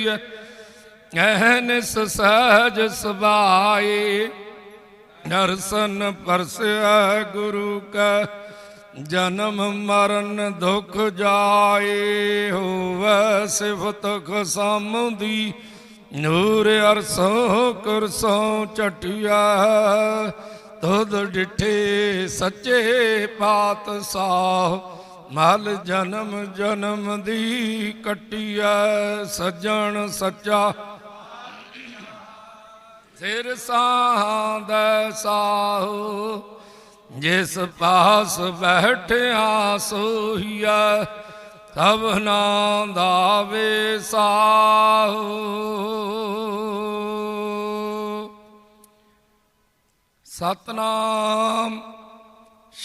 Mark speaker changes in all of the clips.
Speaker 1: ਕੀਆ ਐਨਸ ਸਹਜ ਸੁਭਾਏ ਦਰਸ਼ਨ ਪਰਸਿਆ ਗੁਰੂ ਕਾ, ਜਨਮ ਮਰਨ ਦੁਖ ਜਾਏ, ਹੋਵੈ ਸਿਫਤ ਖਸਮ ਦੀ ਨੂਰ ਅਰਸੋਂ ਕੁਰਸੋਂ ਚਟਿਆ ਤੁਧ ਡਿਠੇ ਸੱਚੇ ਪਾਤਸ਼ਾਹ ਮਲ ਜਨਮ ਜਨਮ ਦੀ ਕਟਿਆ, ਸੱਜਣ ਸੱਚਾ। ਸਿਰ ਸਾਹੰਦਾ ਸਾਹੋ, ਜਿਸ ਪਾਸ ਬੈਠਿਆ ਸੋਹੀਆ ਸਭਨਾ ਦਾ ਵੇਸਾਹੋ ਸਤਨਾਮ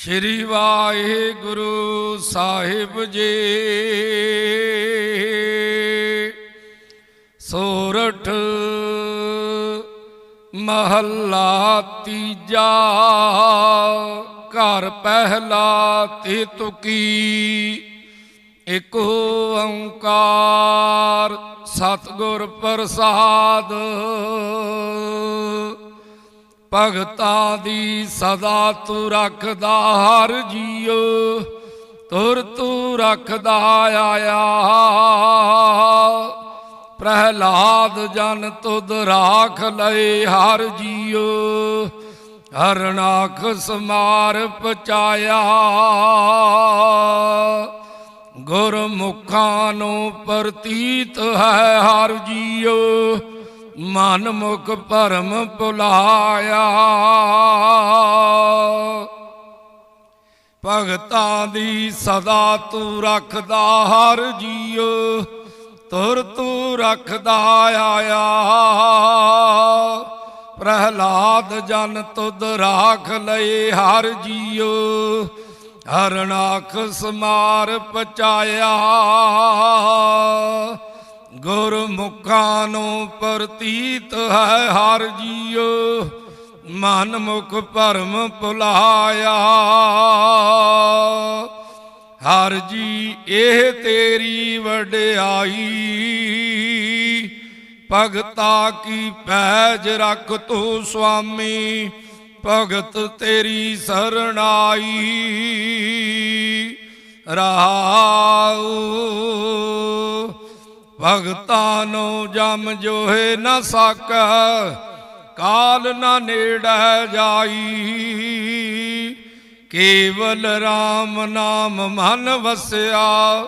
Speaker 1: ਸ਼੍ਰੀ ਵਾਹਿਗੁਰੂ ਸਾਹਿਬ ਜੀ। ਸੋਰਠ ਮਹੱਲਾ ਤੀਜਾ, ਘਰ ਪਹਿਲਾ ਤੇ ਤੁਕੀ ਇਕ ਓੰਕਾਰ ਸਤਿਗੁਰ ਪ੍ਰਸਾਦ। ਭਗਤਾ ਦੀ ਸਦਾ ਤੂੰ ਰੱਖਦਾ ਹਰ ਜੀਉ ਤੁਰ ਤੂੰ ਰੱਖਦਾ ਆਇਆ। ਪ੍ਰਹਿਲਾਦ ਜਨ ਤੁਧ ਰਾਖ ਲਏ ਹਰ ਜੀਉ ਹਰਨਾਖ ਸਮਾਰ ਪਚਾਇਆ ਗੁਰਮੁਖਾਂ ਨੂੰ ਪ੍ਰਤੀਤ ਹੈ ਹਰ ਜੀਉ ਮਨ ਮੁਖ ਭਰਮ ਭੁਲਾਇਆ। ਭਗਤਾਂ ਦੀ ਸਦਾ ਤੂੰ ਰੱਖਦਾ, ਹਰ ਜੀਉ ਤੁਰ ਤੂੰ ਰੱਖਦਾ ਆਇਆ। ਪ੍ਰਹਲਾਦ ਜਨ ਤੁਧ ਰਾਖ ਲਏ, ਹਰ ਜੀਉ ਹਰਨਾਖ ਸਮਾਰ ਪਚਾਇਆ। ਗੁਰਮੁਖਾਂ ਨੂੰ ਪ੍ਰਤੀਤ ਹੈ ਹਰ ਜੀਉ ਮਨ ਮੁਖ ਭਰਮ ਭੁਲਾਇਆ। ਹਰ ਜੀ, ਇਹ ਤੇਰੀ ਵਡਿਆਈ, ਭਗਤਾ ਕੀ ਪੈਜ ਰੱਖ ਤੂੰ ਸੁਆਮੀ, ਭਗਤ ਤੇਰੀ ਸਰਣਾਈ। ਰਹਾਉ ਭਗਤਾਂ ਨੂੰ ਜਮ ਜੋਹੇ ਨਾ ਸਕੈ, ਕਾਲ ਨਾ ਨੇੜੈ ਜਾਈ। ਕੇਵਲ RAM ਨਾਮ ਮਨ ਵਸਿਆ,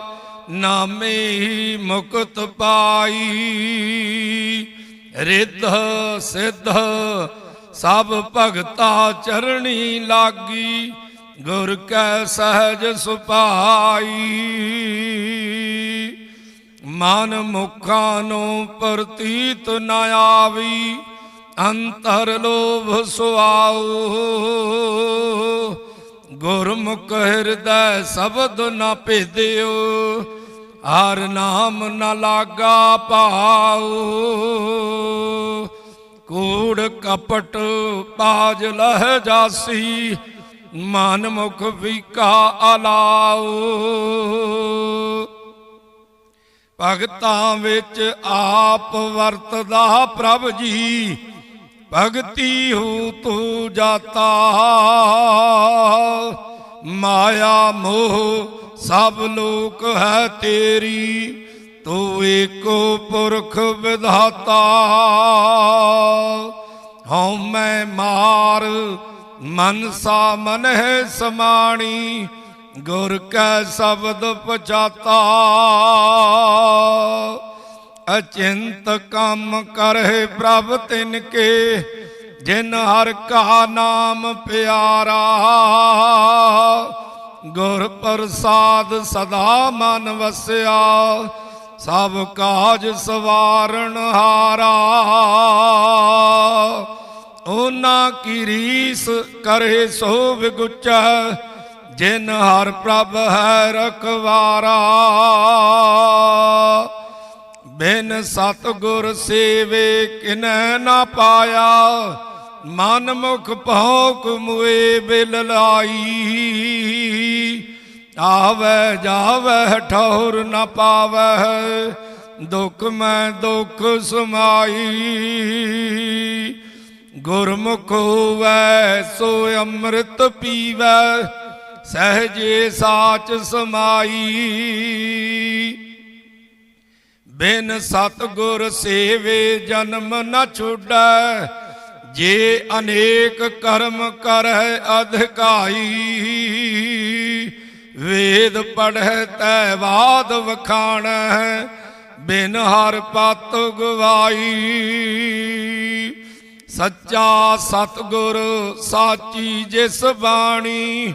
Speaker 1: ਨਾਮੇ ਹੀ ਮੁਕਤ ਪਾਈ। ਰਿੱਧ ਸਿੱਧ ਸਭ ਭਗਤਾ ਚਰਣੀ ਲਾਗੀ, ਗੁਰ ਕੈ ਸਹਿਜ ਸੁਪਾਈ। ਮਨ ਮੁਖਾਂ ਨੂੰ ਪ੍ਰਤੀਤ ਨ ਆਵੀ, ਅੰਤਰ ਲੋਭ ਸੁਆਉ। ਗੁਰਮੁਖ ਹਿਰਦੈ ਸ਼ਬਦ ਨ ਭੇਦਿਓ, ਹਰ ਨਾਮ ਨ ਲਾਗਾ ਪਾਉ ਕੂੜ ਕਪਟ ਬਾਜ ਲਹਿ ਜਾਸੀ, ਮਨ ਮੁਖ ਵਿਕਾ ਅਲਾਉ। ਭਗਤਾਂ ਵਿੱਚ ਆਪ ਵਰਤਦਾ ਪ੍ਰਭ ਜੀ। ਭਗਤੀ ਹੂ ਤੂ ਜਾਤਾ। ਮਾਇਆ ਮੋਹ ਸਭ ਲੋਕ ਹੈ ਤੇਰੀ। ਤੂੰ ਏਕੋ ਪੁਰਖ ਵਿਧਾਤਾ। ਹਉ ਮੈਂ ਮਾਰ ਮਨਸਾ ਮਨ ਹੈ ਸਮਾਣੀ। ਗੁਰ ਕੈ ਸ਼ਬਦ ਪਚਾਤਾ ਅਚਿੰਤ ਕੰਮ ਕਰਹਿ ਪ੍ਰਭ ਤਿਨ ਕੇ ਜਿਨ ਹਰ ਕਾ ਨਾਮ ਪਿਆਰਾ। ਗੁਰ ਪ੍ਰਸਾਦ ਸਦਾ ਮਨ ਵਸਿਆ, ਸਭ ਕਾਜ ਸਵਾਰਨ ਹਾਰਾ। ਉਹਨਾਂ ਕੀ ਰੀਸ ਕਰੇ ਸੋ ਵਿਗੁਚੈ ਜਿਨ ਹਰ ਪ੍ਰਭ ਹੈ ਰਖਵਾਰਾ, ਬਿਨ ਸਤਗੁਰ ਸੇਵੇ ਕਿਨੈ ਨਾ ਪਾਇਆ ਮਨ ਮੁਖ ਭੌਕ ਮੁਏ ਬਿਲ ਲਾਈ। ਆਵੇ ਜਾਵੇ ਠੌਰ ਨ ਪਾਵੇ, ਦੁਖ ਮੈਂ ਦੁਖ ਸਮਾਈ। ਗੁਰਮੁਖ ਹੋਵੇ, ਸੋ ਅੰਮ੍ਰਿਤ ਪੀਵੈ ਸਹਜੇ ਸਾਚ ਸਮਾਈ। ਬਿਨ ਸਤਗੁਰ ਸੇਵੇ ਜਨਮ ਨਾ ਛੁਡੈ, ਜੇ ਅਨੇਕ ਕਰਮ ਕਰੈ ਅਧਿਕਾਈ। ਵੇਦ ਪੜ੍ਹੈ ਤੈ ਬਾਦ ਵਖਾਣੈ, ਬਿਨ ਹਰ ਪਤ ਗਵਾਈ। ਸੱਚਾ ਸਤਗੁਰ ਸਾਚੀ ਜਿਸ ਬਾਣੀ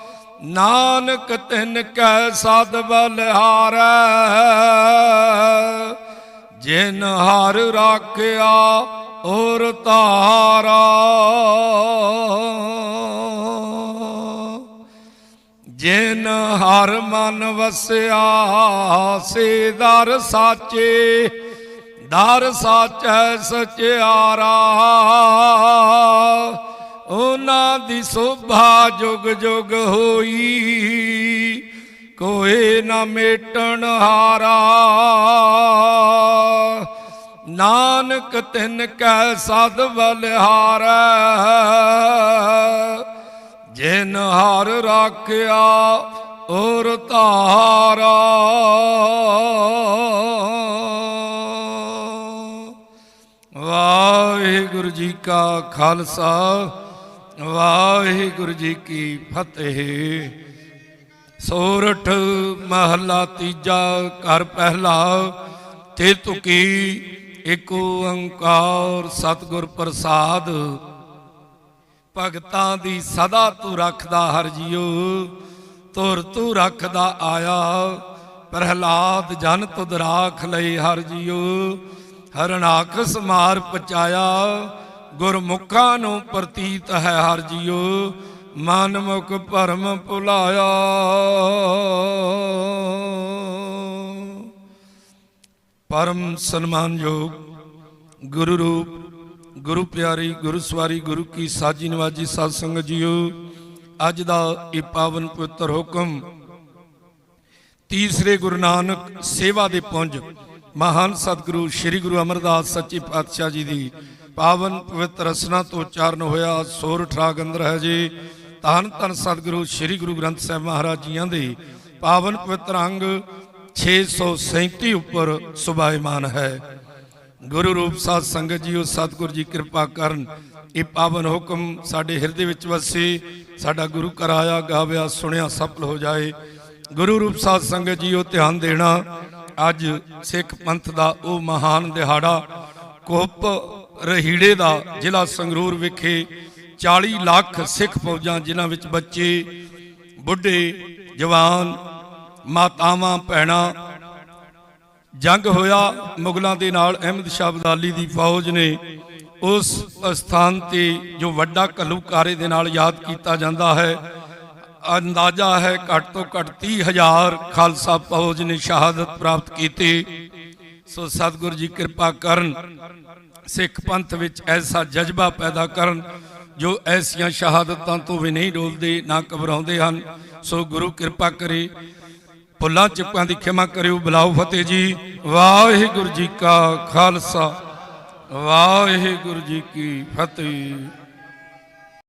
Speaker 1: ਨਾਨਕ ਤਿਨ ਕੈ ਸਦ ਬਲਿਹਾਰੈ, ਜਿਨ ਹਰ ਰਾਖਿਆ ਔਰ ਤਾਰਾ ਜਿਨ ਹਰ ਮਨ ਵਸਿਆ, ਸੇ ਦਰ ਸਾਚੇ, ਦਰ ਸਾਚੈ ਸਚਿਆਰਾ। ਉਹਨਾਂ ਦੀ ਸੋਭਾ ਜੁਗ ਜੁਗ ਹੋਈ। ਕੋਏ ਨਾ ਮੇਟਣ ਹਾਰਾ। ਨਾਨਕ ਤਿਨ ਕੈ ਸਦ ਬਲਿਹਾਰੈ। ਜਿਨ ਹਰ ਰਾਖਿਆ ਔਰ ਤਾਰਾ ਵਾਹਿਗੁਰੂ ਜੀ ਕਾ ਖਾਲਸਾ। ਵਾਹਿਗੁਰੂ ਜੀ ਕੀ ਫਤਿਹ। ਸੋਰਠ ਮਹਲਾ ਤੀਜਾ ਘਰ ਪਹਿਲਾ, ਤੇ ਤੁਕੀ ਏਕ ਓੰਕਾਰ ਸਤਿਗੁਰ ਪ੍ਰਸਾਦ। ਭਗਤਾਂ ਦੀ ਸਦਾ ਤੂੰ ਰੱਖਦਾ ਹਰ ਜੀਓ ਤੁਰ ਤੂੰ ਰੱਖਦਾ ਆਇਆ, ਪ੍ਰਹਲਾਦ ਜਨ ਤੁਧ ਰਾਖ ਲਈ ਹਰ ਜੀਓ ਹਰਨਾਕਸ ਮਾਰ ਪਚਾਇਆ ਗੁਰਮੁਖਾਂ ਨੂੰ ਪ੍ਰਤੀਤ ਹੈ ਹਰ ਜੀਓ ਮਨ ਮੁਖ ਭਰਮ ਭੁਲਾਇਆ। ਪਰਮ ਸਨਮਾਨਯੋਗ ਗੁਰੂ ਰੂਪ, ਗੁਰੂ ਪਿਆਰੀ, ਗੁਰੂ ਸਵਾਰੀ, ਗੁਰੂ ਕੀ ਸਾਜੀ ਨਵਾਜੀ ਸਾਧ ਸੰਗਤ ਜੀਓ ਅੱਜ ਦਾ ਇਹ ਪਾਵਨ ਪਵਿੱਤਰ ਹੁਕਮ ਤੀਸਰੇ ਗੁਰੂ ਨਾਨਕ ਸੇਵਾ ਦੇ ਪੁੰਜ ਮਹਾਨ ਸਤਿਗੁਰੂ, ਸ੍ਰੀ ਗੁਰੂ ਅਮਰਦਾਸ ਸੱਚੇ ਪਾਤਸ਼ਾਹ ਜੀ ਦੀ ਪਾਵਨ ਪਵਿੱਤਰ ਰਸਨਾ ਤੋਂ ਉਚਾਰਨ ਹੋਇਆ ਸੋਰਠ ਰਾਗ ਅੰਦਰ ਹੈ ਜੀ। ਧੰਨ ਧੰਨ ਸਤਿਗੁਰੂ, ਸ੍ਰੀ ਗੁਰੂ ਗ੍ਰੰਥ ਸਾਹਿਬ ਮਹਾਰਾਜ ਜੀਆਂ ਦੇ ਪਾਵਨ ਪਵਿੱਤਰ ਅੰਗ 637 ਉੱਪਰ ਸੁਭਾਇਮਾਨ ਹੈ। ਗੁਰੂ ਰੂਪ ਸਾਧ ਸੰਗਤ ਜੀਓ, ਸਤਿਗੁਰ ਜੀ ਕਿਰਪਾ ਕਰਨ, ਇਹ ਪਾਵਨ ਹੁਕਮ ਸਾਡੇ ਹਿਰਦੇ ਵਿੱਚ ਵਸੇ, ਸਾਡਾ ਗੁਰੂ ਕਰਾਇਆ ਗਾਵਿਆ, ਸੁਣਿਆ, ਸਫਲ ਹੋ ਜਾਏ। ਗੁਰੂ ਰੂਪ ਸਾਧ ਸੰਗਤ ਜੀਓ, ਧਿਆਨ ਦੇਣਾ, ਅੱਜ ਸਿੱਖ ਪੰਥ ਦਾ ਉਹ ਮਹਾਨ ਦਿਹਾੜਾ, ਕੋਪ ਰਹੀੜੇ ਦਾ ਜ਼ਿਲ੍ਹਾ ਸੰਗਰੂਰ ਵਿਖੇ 40 ਲੱਖ ਸਿੱਖ ਫੌਜਾਂ, ਜਿਨ੍ਹਾਂ ਵਿੱਚ ਬੱਚੇ, ਬੁੱਢੇ, ਜਵਾਨ, ਮਾਤਾਵਾਂ, ਭੈਣਾਂ ਜੰਗ ਹੋਇਆ। ਮੁਗਲਾਂ ਦੇ ਨਾਲ ਅਹਿਮਦ ਸ਼ਾਹ ਅਬਦਾਲੀ ਦੀ ਫੌਜ ਨੇ ਉਸ ਸਥਾਨ ਤੇ ਜੋ ਵੱਡਾ ਘੱਲੂਕਾਰੇ ਦੇ ਨਾਲ ਯਾਦ ਕੀਤਾ ਜਾਂਦਾ ਹੈ, ਅੰਦਾਜ਼ਾ ਹੈ ਘੱਟ ਤੋਂ ਘੱਟ 30000 ਖਾਲਸਾ ਫੌਜ ਨੇ ਸ਼ਹਾਦਤ ਪ੍ਰਾਪਤ ਕੀਤੀ। ਸੋ ਸਤਿਗੁਰੂ ਜੀ ਕਿਰਪਾ ਕਰਨ ਸਿੱਖ ਪੰਥ ਵਿੱਚ ਐਸਾ ਜਜ਼ਬਾ ਪੈਦਾ ਕਰਨ ਜੋ ਐਸੀਆਂ ਸ਼ਹਾਦਤਾਂ ਤੋਂ ਵੀ ਨਹੀਂ ਡੋਲਦੇ, ਨਾ ਘਬਰਾਉਂਦੇ ਹਨ। ਸੋ ਗੁਰੂ ਕਿਰਪਾ ਕਰੇ ਭੁੱਲਾਂ ਚੁੱਕਾਂ ਦੀ ਖਿਮਾ ਕਰਿਓ। ਬੁਲਾਓ ਫਤਿਹ ਜੀ। ਵਾਹਿਗੁਰੂ ਜੀ ਕਾ ਖਾਲਸਾ। ਵਾਹਿਗੁਰੂ ਜੀ ਕੀ ਫਤਿਹ।